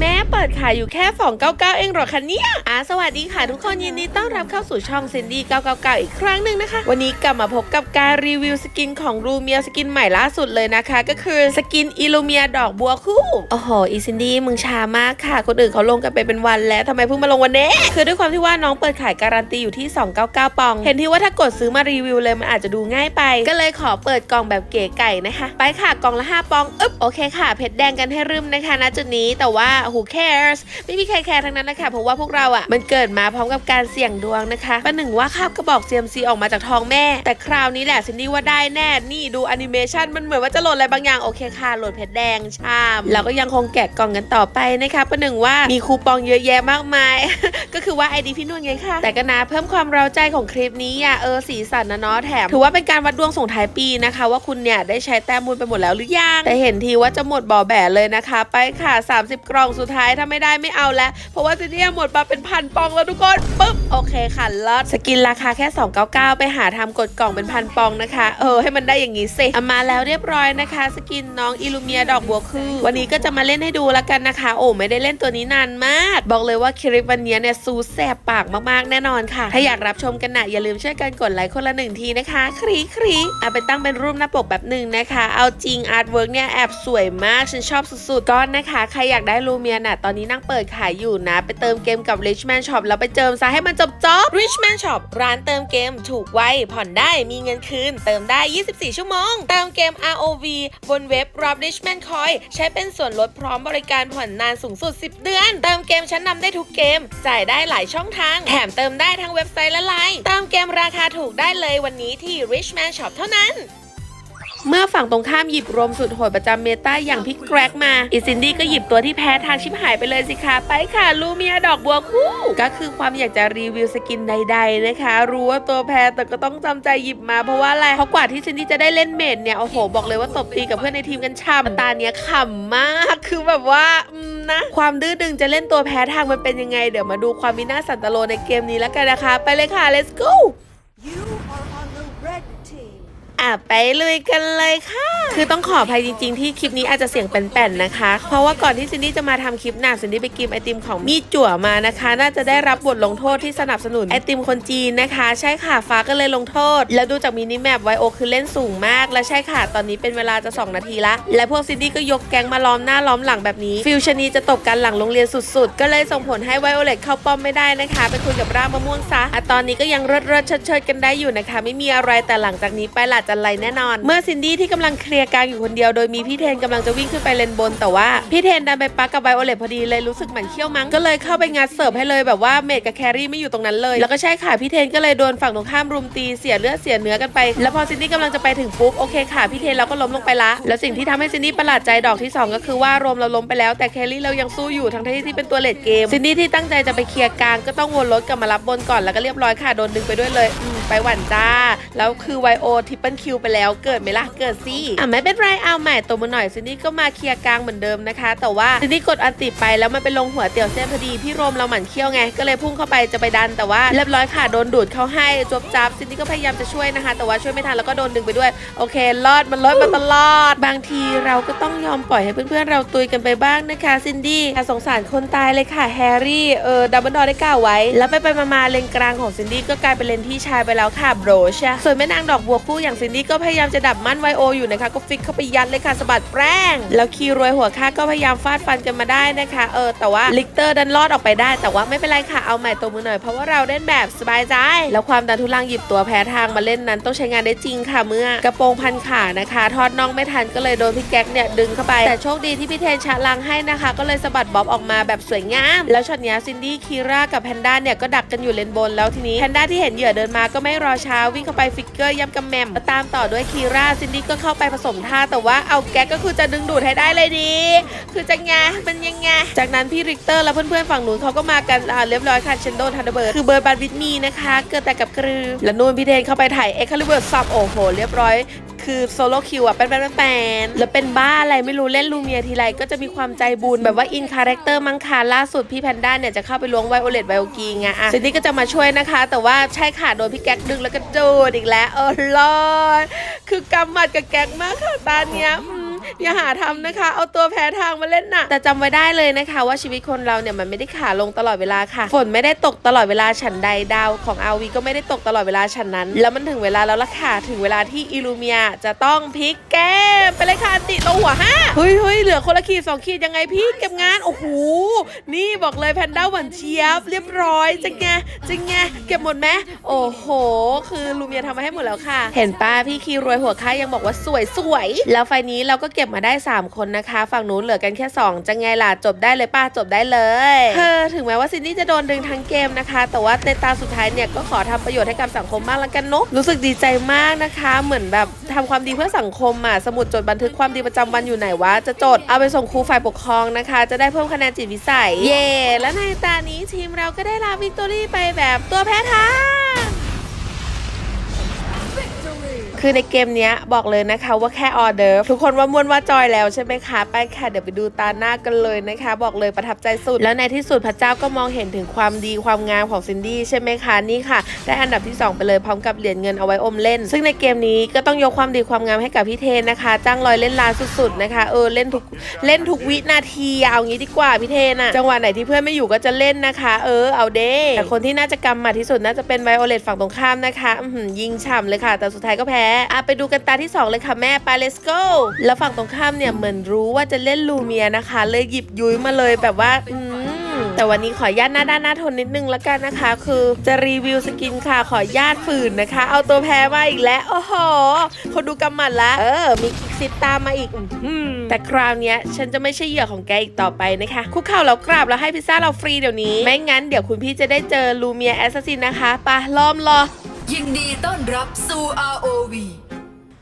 แม่ เปิดขายอยู่แค่299 เองเหรอคะเนี่ยอ่าสวัสดีค่ะทุกคนยินดีต้อนรับเข้าสู่ช่องเซนดี้999 อีกครั้งหนึ่งนะคะ วันนี้กลับมาพบกับการรีวิวสกินของรูเมียสกินใหม่ล่าสุดเลยนะคะ ก็คือสกินอิลูเมียดอกบัวคู่โอ้โหอีซินดี้มึงช้ามากค่ะ คนอื่นเขาลงกันไปเป็นวันแล้วทำไมเพิ่งมาลงวันนี้คือด้วยความที่ว่าน้องเปิดขายการันตีอยู่ที่ 299 ปอง เห็นที่ว่าถ้ากดซื้อมารีวิวเลยมันอาจจะดูง่ายไป ก็เลยขอเปิดกล่องแบบเก๋ไก่นะคะ ไปค่ะกล่องละ 5 ปองอึ๊บโอเคค่ะเพชรแดงกันให้รึมนะคะณจุดนี้แต่ว่า who cares ไม่มีใครแคร์ทั้งนั้นนะคะเพราะว่าพวกเราอะ่ะมันเกิดมาพร้อมกับการเสี่ยงดวงนะคะประหนึ่งว่าคาบกระบอก CMC ออกมาจากท้องแม่ แต่คราวนี้แหละซินดี้ว่าได้แน่นี่ดูแอนิเมชันมันเหมือนว่าจะโหลดอะไรบางอย่างโอเคค่ะโหลดเพชรแดงชามแล้วก็ยังคงแกะกล่องกันต่อไปนะคะประหนึ่งว่ามีคูปองเยอะแยะมากมาย ก็คือว่าไอดีพี่นุ่นไงค่ะ แต่ก็นะเพิ่มความเร้าใจของคลิปนี้อะเออสีสันนะเนาะแถมถือว่าเป็นการวัดดวงส่งท้ายปีนะคะ ว่าคุณเนี่ยได้ใช้แต้มบุญไปหมดแล้วหรือยังแต่เห็นทีว่าจะหมดบ่อแบะเลยนะคะ ไปค่ะ 30 กล่องสุดท้ายถ้าไม่ได้ไม่เอาแล้ว เพราะว่าซีเนียหมดมาเป็นพันปองแล้วทุกคนปึ๊บโอเคค่ะลอดสกินราคาแค่ 299 ไปหาทำกดกล่องเป็นพันปองนะคะ เออให้มันได้อย่างงี้สิเอามาแล้วเรียบร้อยนะคะ สกินน้องอิลูเมียดอกบัวคือ วันนี้ก็จะมาเล่นให้ดูแล้วกันนะคะ โอ้ไม่ได้เล่นตัวนี้นานมาก บอกเลยว่าคลิปวันนี้เนี่ยซูแสบปากมากๆแน่นอนค่ะ ถ้าอยากรับชมกันนะอย่าลืมช่วยกันกดไลค์คนละหนึ่งทีนะคะครีครีเอาไปตั้งเป็นรูปหน้าปกแบบหนึ่งนะคะ เอาจริงอาร์ตเวิร์กเนี่ยแอบสวยมากฉันชอบสุดๆก้อนนะคะ ใครอยากได้ลูเมียน่ะตอนนี้นั่งเปิดขายอยู่นะ ไปเติมเกมกับ Richman Shop แล้วไปเจิมซะให้มันจบจบ Richman Shop ร้านเติมเกมถูกไวผ่อนได้มีเงินคืน เติมได้ 24 ชั่วโมง เติมเกม ROV บนเว็บรับ Richman Coin ใช้เป็นส่วนลดพร้อมบริการผ่อนนานสูงสุด 10 เดือน เติมเกมชั้นนำได้ทุกเกม จ่ายได้หลายช่องทาง แถมเติมได้ทั้งเว็บไซต์และไลน์เติมเกมราคาถูกได้เลยวันนี้ที่ Richman Shop เท่านั้น เมื่อฝั่งตรงข้ามหยิบรวมสุดโหดประจำเมตาอย่างพี่แกรกมาอีซินดี้ก็หยิบตัวที่แพ้ทางชิบหายไปเลยสิคะ ไปค่ะลูเมียดอกบัวคู่ ก็คือความอยากจะรีวิวสกินใด ๆนะคะ รู้ว่าตัวแพ้แต่ก็ต้องจำใจหยิบมาเพราะว่าอะไรเพราะกว่าที่ซินดี้จะได้เล่นเมดเนี่ยโอ้โหบอกเลยว่าตบตีกับเพื่อนในทีมกันช่ำตาเนี้ยขำมากคือแบบว่าอืมนะความดื้อดึงจะเล่นตัวแพ้ทางมันเป็นยังไง เดี๋ยวมาดูความมิน่าสันตโลในเกมนี้แล้วกันนะคะ ไปเลยค่ะ let's go อะไปลุยกันเลยค่ะ คือต้องขออภัยจริงๆ ที่คลิปนี้อาจจะเสียงแป่นๆนะคะ เพราะว่าก่อนที่ซินดี้จะมาทำคลิปหนักซินดี้ไปกินไอติมของมีจั่วมานะคะ น่าจะได้รับบทลงโทษที่สนับสนุนไอติมคนจีนนะคะ ใช่ค่ะฟ้าก็เลยลงโทษ แล้วดูจากมินิแมปไวโอคือเล่นสูงมาก และใช่ค่ะตอนนี้เป็นเวลาจะ 2 นาทีละ และพวกซินดี้ก็ยกแก๊งมาล้อมหน้าล้อมหลังแบบนี้ ฟิวชนีจะตบกันหลังโรงเรียนสุดๆ ก็เลยส่งผลให้ไวโอเลตเข้าป้อมไม่ได้นะคะไปคุยกับร่างมะม่วงซะอะตอนนี้ก็ยังเริดๆเชิดๆกันได้อยู่นะคะ ไม่มีอะไรแต่หลังจากนี้ไปหลาจะไรแน่นอน เมื่อซินดี้ที่กำลังเคลียร์กลางอยู่คนเดียวโดยมีพี่เทนกำลังจะวิ่งขึ้นไปเลนบน แต่ว่าพี่เทนดันไปปักกับไวโอเลตพอดีเลยรู้สึกเหมือนเขี้ยวมั้งก็เลยเข้าไปงัดเสิร์ฟให้เลยแบบว่าเมดกับแครี่ไม่อยู่ตรงนั้นเลย แล้วก็ใช่ค่ะพี่เทนก็เลยโดนฝั่งตรงข้ามรุมตีเสียเลือดเสียเนื้อกันไป แล้วพอซินดี้กำลังจะไปถึงปุ๊บโอเคค่ะพี่เทนเราก็ล้มลงไปละ แล้วสิ่งที่ทำให้ซินดี้ประหลาดใจดอกที่สองก็คือว่ารวมเราล้มไปแล้วแต่แครี่เรายังสู้อยู่ทั้งที่ที่เป็นตัวเลดเกมซินดี้ที่ตั้งใจจะไปเคลียร์กลางก็ต้องวนรถกลับมารับบนก่อนแล้วก็เรียบร้อยค่ะโดนดึงไปด้วยเลยอืม ไปหวั่นจ้า แล้วคือไวโอทิปเปิลคิวไปแล้วเกิดไหมล่ะเกิดสิอะไม่เป็นไรเอาใหม่ตัวมาหน่อยซินดี้ก็มาเคลียร์กลางเหมือนเดิมนะคะ แต่ว่าซินดี้กดอันติไปแล้วมันไปลงหัวเตี่ยวเส้นพอดีพี่โรมเราหมั่นเคี้ยวไงก็เลยพุ่งเข้าไปจะไปดันแต่ว่าเรียบร้อยค่ะโดนดูดเข้าให้จบจับซินดี้ก็พยายามจะช่วยนะคะ แต่ว่าช่วยไม่ทันแล้วก็โดนดึงไปด้วยโอเครอดมันรอดมาตลอด บางทีเราก็ต้องยอมปล่อยให้เพื่อนๆเราตุยกันไปบ้างนะคะซินดี้สงสารคนตายเลยค่ะแฮร์รี่เออดับเบิลดอได้กล่าวไว้ แล้วไปไปมาเลนกลางของซินดี้ก็กลายเป็นเลนที่ชายไปแล้วค่ะโบรชส่วนแม่นางดอกบัวคู่อย่างซินดี้ก็พยายามจะดับมั่นไวโออยู่นะคะ ก็ฟิกเข้าไปยัดเลยค่ะสะบัดแป้ง แล้วคีรวยหัวค่าก็พยายามฟาดฟันกันมาได้นะคะ เออ แต่ว่าลิกเตอร์ดันรอดออกไปได้ แต่ว่าไม่เป็นไรค่ะ เอาใหม่ตัวมือหน่อย เพราะว่าเราเล่นแบบสบายใจ แล้วความดันทุลังหยิบตัวแพ้ทางมาเล่นนั้นต้องใช้งานได้จริงค่ะเมื่อกระโปรงพันขานะคะ ทอดน่องไม่ทันก็เลยโดนพี่แก๊กเนี่ยดึงเข้าไป แต่โชคดีที่พี่เทนชะลังให้นะคะ ก็เลยสะบัดบ๊อบออกมาแบบสวยงาม แล้วช็อตนี้ซินดี้คีร่ากับแพนด้าเนี่ยก็ดักกันอยู่เลนบน แล้วทีนี้แพนด้าที่เห็นเหยื่อเดินมาก็ไม่รอช้าวิ่งเข้าไปฟิกเกอร์ย่ำกำแมมตามต่อด้วยคีราซินดี้ก็เข้าไปผสมท่าแต่ว่าเอาแก๊กก็คือจะดึงดูดให้ได้เลยดี คือจะไงมันยังไง จากนั้นพี่ริกเตอร์และเพื่อนๆฝั่งนู้นเขาก็มากันอ่าเรียบร้อยค่ะเชนโดนทันเดอร์เบิร์ดคือเบิร์ดบันวิทมีนะคะ เกิดแต่กับกรือและนู่นพี่เทนเข้าไปถ่ายเอ็กคาลิเบิร์ดซับโอ้โห เรียบร้อย คือโซโลคิวอะแปนแปนแปนแปนแล้วเป็นบ้าอะไรไม่รู้เล่นลูเมียทีไรก็จะมีความใจบุญแบบว่าอินคาแรคเตอร์มังค่ะล่าสุดพี่แพนด้าเนี่ยจะเข้าไปล้วงไวโอเลตไวโอกีไงอะซินดี้ก็จะมาช่วยนะคะ แต่ว่าใช่ค่ะโดนพี่แก๊กดึงแล้วก็โดดอีกแล้วเออลอยคือกำหมัดกับแก๊กมากค่ะตาเนี้ย อืมอย่าหาทำนะคะ เอาตัวแพ้ทางมาเล่นน่ะ แต่จำไว้ได้เลยนะคะ ว่าชีวิตคนเราเนี่ยมันไม่ได้ขาลงตลอดเวลาค่ะ ฝนไม่ได้ตกตลอดเวลาฉันใดดาวของอาวีก็ไม่ได้ตกตลอดเวลาฉันนั้น แล้วมันถึงเวลาแล้วล่ะค่ะ ถึงเวลาที่อิลูเมียจะต้องพลิกแก้มไปเลยค่ะอันติลงหัวห้าเฮ้ยเฮ้ยเหลือคนละขีดสองขีดยังไงพี่เก็บงานโอ้โหนี่บอกเลยแพนด้าหวานเจี๊ยบ เรียบร้อยจังไงจังไงเก็บหมดไหมโอ้โห คือลูเมียทำมาให้หมดแล้วค่ะ เห็นป้าพี่คีรวยหัวค่ายยังบอกว่าสวยสวยๆแล้วไฟล์นี้เราก็เก็บมาได้ 3 คนนะคะ ฝั่งนู้นเหลือกันแค่ 2 จะไงล่ะ จบได้เลยป้าจบได้เลยเธอถึงแม้ว่าซินนี่จะโดนดึงทั้งเกมนะคะ แต่ว่าในตาสุดท้ายเนี่ยก็ขอทำประโยชน์ให้กับสังคมมากแล้วกันเนอะรู้สึกดีใจมากนะคะ เหมือนแบบทำความดีเพื่อสังคมอะสมุดจดบันทึกความดีประจำวันอยู่ไหนวะจะจดเอาไปส่งครูฝ่ายปกครองนะคะ จะได้เพิ่มคะแนนจิตวิสัย เย่และในตานี้ทีมเราก็ได้รับวิกตอรี่ไปแบบตัวแพ้ท้า คือในเกมนี้บอกเลยนะคะว่าแค่ออเดิร์ฟทุกคนว่ามวนว่าจอยแล้วใช่ไหมคะไปค่ะเดี๋ยวไปดูตาหน้ากันเลยนะคะ บอกเลยประทับใจสุด แล้วในที่สุดพระเจ้าก็มองเห็นถึงความดีความงามของซินดี้ใช่ไหมคะนี่ค่ะ ได้อันดับที่ 2 ไปเลยพร้อมกับเหรียญเงินเอาไว้อมเล่น ซึ่งในเกมนี้ก็ต้องยกความดีความงามให้กับพี่เทนนะคะ จ้างลอยเล่นลานสุดๆนะคะเออเล่นทุกเล่นทุกวินาทีเอางี้ดีกว่าพี่เทนอะจังหวะไหนที่เพื่อนไม่อยู่ก็จะเล่นนะคะ เออเอาเด้แต่คนที่น่าจะกำมัดที่สุดน่าจะเป็นไวโอเลตฝั่งตรงข้ามนะคะยิงฉ่ำเลยค่ะ แต่สุดท้ายก็แพ้อะไปดูกันตาที่ 2 เลยค่ะแม่ไป let's go แล้วฝั่งตรงข้ามเนี่ยเหมือนรู้ว่าจะเล่นลูเมียนะคะ เลยหยิบยุ้ยมาเลยแบบว่าอืมแต่วันนี้ขออนุญาตหน้าด้านหน้าทนนิดนึงแล้วกันนะคะ คือจะรีวิวสกินค่ะขออนุญาตฝืนนะคะ เอาตัวแพ้มาอีกแล้วโอ้โหคนดูกำหมัดละเออ มีคิกซิปตามมาอีกอื้อหือแต่คราวเนี้ยฉันจะไม่ใช่เหยื่อของแกอีกต่อไปนะคะ คุกเข่าแล้วกราบแล้วให้พิซซ่าเราฟรีเดี๋ยวนี้ ไม่งั้นเดี๋ยวคุณพี่จะได้เจอลูเมียแอสซัสซินนะคะไปะล้อมรอ ยินดีต้อนรับสู่ ROV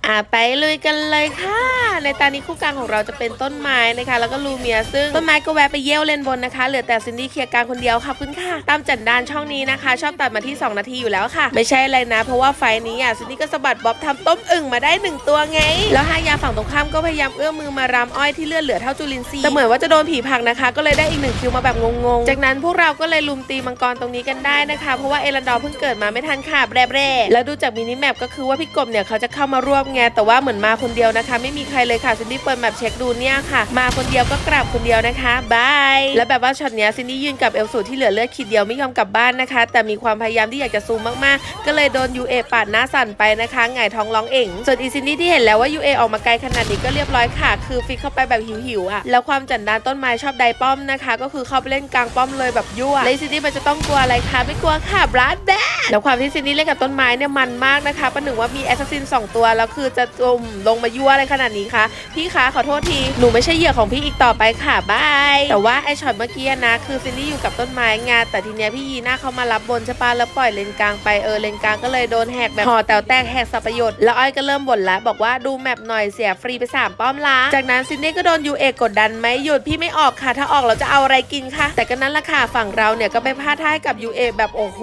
อะไปลุยกันเลยค่ะ ในตอนนี้คู่กลางของเราจะเป็นต้นไม้นะคะ แล้วก็ลูเมียซึ่งต้นไม้ก็แวะไปเยี่ยวเล่นบนนะคะ เหลือแต่ซินดี้เคลียร์กลางคนเดียวค่ะคุณค่ะ ตามจัดดานช่องนี้นะคะ ชอบตัดมาที่ 2 นาทีอยู่แล้วค่ะ ไม่ใช่อะไรนะ เพราะว่าไฟนี้อะซินดี้ก็สะบัดบ๊อบทำต้มอึ่งมาได้ 1 ตัวไง แล้วฮายาฝั่งตรงข้ามก็พยายามเอื้อมมือมารำอ้อยที่เลือดเหลือเท่าจุลินทรีย์แต่เหมือนว่าจะโดนผีผักนะคะ ก็เลยได้อีกหนึ่งคิวมาแบบงงๆ จากนั้นพวกเราก็เลยลุมตีมังกรตรงนี้กันได้นะคะ เพราะว่าเอรันดอเพิ่งเกิดมาไม่ทันค่ะแบรแล้วดูจากมินิแมปก็คือว่าพี่กบเนี่ยเขาจะเข้ามาร่วมไงแต่ว่าเหมือนมาคนเดียวนะคะ ไม่มีใครเลยค่ะซินดี้เปิดแมปเช็คดูเนี่ยค่ะ มาคนเดียวก็กลับคนเดียวนะคะบายแล้วแบบว่าช็อตเนี้ยซินดี้ยืนกับเอลสูที่เหลือเลือดขีดเดียวไม่ยอมกลับบ้านนะคะ แต่มีความพยายามที่อยากจะซูมมากๆ ก็เลยโดนยูเอปาดหน้าสั่นไปนะคะหงายท้องร้องเอ่งส่วนอีซินดี้ที่เห็นแล้วว่ายูเอออกมาไกลขนาดนี้ก็เรียบร้อยค่ะ คือฟิกเข้าไปแบบหิวๆอะแล้วความจันดานต้นไม้ชอบไดป้อมนะคะ ก็คือเข้าไปเล่นกลางป้อมเลยแบบยั่วแล้วซินดี้มันจะต้องกลัวอะไรคะไม่กลัวค่ะบลัดแบแล้วความที่ซินดี้เล่นกับต้นไม้เนี่ยมันมากนะคะประหนึ่งว่ามีแอสซัสซินสองตัวแล้วคือจะจมลงมายั่วอะไรขนาดนี้คะพี่คะขอโทษทีหนูไม่ใช่เหยื่อของพี่อีกต่อไปค่ะบายแต่ว่าไอช็อตเมื่อกี้นะ คือซินดี้อยู่กับต้นไม้ไงแต่ทีเนี้ยพี่ยีน่าเขามารับบนใช่ปะแล้วปล่อยเลนกลางไปเออเลนกลางก็เลยโดนแหกแบบห่อแตวแตกแหกสับประโยชน์แล้วอ้อยก็เริ่มบ่นแล้วบอกว่าดูแมปหน่อยเสียฟรีไปสามป้อมละจากนั้นซินดี้ก็โดนยูเอกกดดันไหมหยุดพี่ไม่ออกค่ะ ถ้าออกเราจะเอาอะไรกินคะแต่ก็นั้นละค่ะฝั่งเราเนี่ยก็ไปพลาดท่ายกับยูเอแบบโอ้โห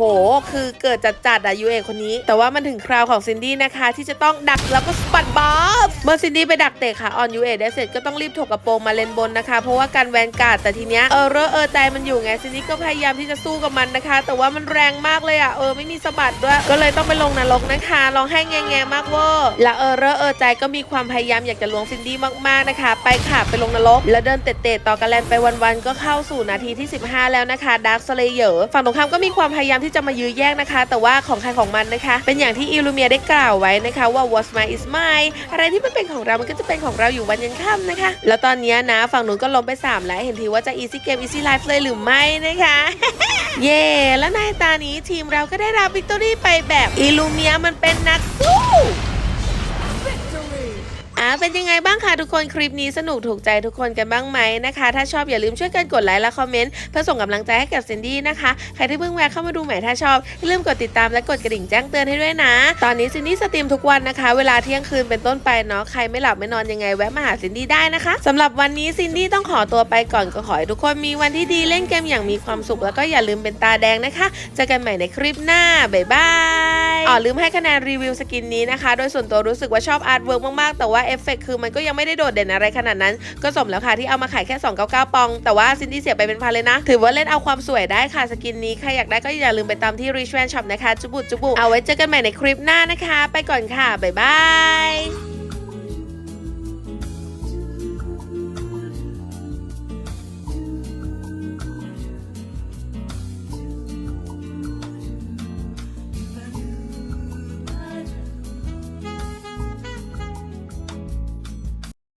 คือเกิดจัดจัดอะยูเอคนนี้ แต่ว่ามันถึงคราวของซินดี้นะคะที่จะต้องดักแล้วก็สปัดบอฟเมื่อซินดี้ไปดักเตะค่ะออนยูเอได้เสร็จก็ต้องรีบถกกระโปรงมาเลนบนนะคะ เพราะว่าการแวนการ์ดแต่ทีเนี้ยเออเรอเออใจมันอยู่ไงซินดี้ก็พยายามที่จะสู้กับมันนะคะ แต่ว่ามันแรงมากเลยอะเออไม่มีสะบัดด้วยก็เลยต้องไปลงนรกนะคะร้องให้แงๆมากเวอร์แล้วเออเรอเออใจก็มีความพยายามอยากจะลวงซินดี้มากๆนะคะ ไปค่ะไปลงนรก แล้วเดินเตะๆต่อกันแลนไปวันๆก็เข้าสู่นาทีที่ 15 แล้วนะคะดาร์คสเลเยอร์ฝั่งตรงข้ามก็มีความพยายามที่จะมายื้อแย่งนะคะ แต่ว่าของใครของมันนะคะ เป็นอย่างที่อิลูเมียได้กล่าวไว้นะคะว่า was my is mine อะไรที่มันเป็นของเรามันก็จะเป็นของเราอยู่วันยันค่ำนะคะ แล้วตอนนี้นะฝั่งนู้นก็ล้มไป 3 แล้ว เห็นทีว่าจะ easy game easy life เลยหรือไม่นะคะ เย่แล้วในตานี้ทีมเราก็ได้รับวิกตอรี่ไปแบบอิลูเมียมันเป็นนักสู้ อ่าเป็นยังไงบ้างคะทุกคนคลิปนี้สนุกถูกใจทุกคนกันบ้างไหมนะคะ ถ้าชอบอย่าลืมช่วยกันกดไลค์และคอมเมนต์เพื่อส่งกำลังใจให้กับซินดี้นะคะใครที่เพิ่งแวะเข้ามาดูใหม่ถ้าชอบอย่าลืมกดติดตามและกดกระดิ่งแจ้งเตือนให้ด้วยนะ ตอนนี้ซินดี้สตรีมทุกวันนะคะ เวลาเที่ยงคืนเป็นต้นไปเนาะใครไม่หลับไม่นอนยังไงแวะมาหาซินดี้ได้นะคะสำหรับวันนี้ซินดี้ต้องขอตัวไปก่อนก็ขอให้ทุกคนมีวันที่ดีเล่นเกมอย่างมีความสุข แล้วก็อย่าลืมเป็นตาแดงนะคะเจอกันใหม่ในคลิปหน้าบ๊ายบาย อ๋อลืมให้คะแนนรีวิวสกินนี้นะคะ โดยส่วนตัวรู้สึกว่าชอบอาร์ตเวิร์กมากๆ แต่ว่าเอฟเฟกต์คือมันก็ยังไม่ได้โดดเด่นอะไรขนาดนั้น ก็สมแล้วค่ะที่เอามาขายแค่ 299 ปอง แต่ว่าซินดี้เสียไปเป็นพันเลยนะ ถือว่าเล่นเอาความสวยได้ค่ะสกินนี้ ใครอยากได้ก็อย่าลืมไปตามที่รีชแวนช็อปนะคะ จุบุจุบุเอาไว้เจอกันใหม่ในคลิปหน้านะคะ ไปก่อนค่ะบ๊ายบาย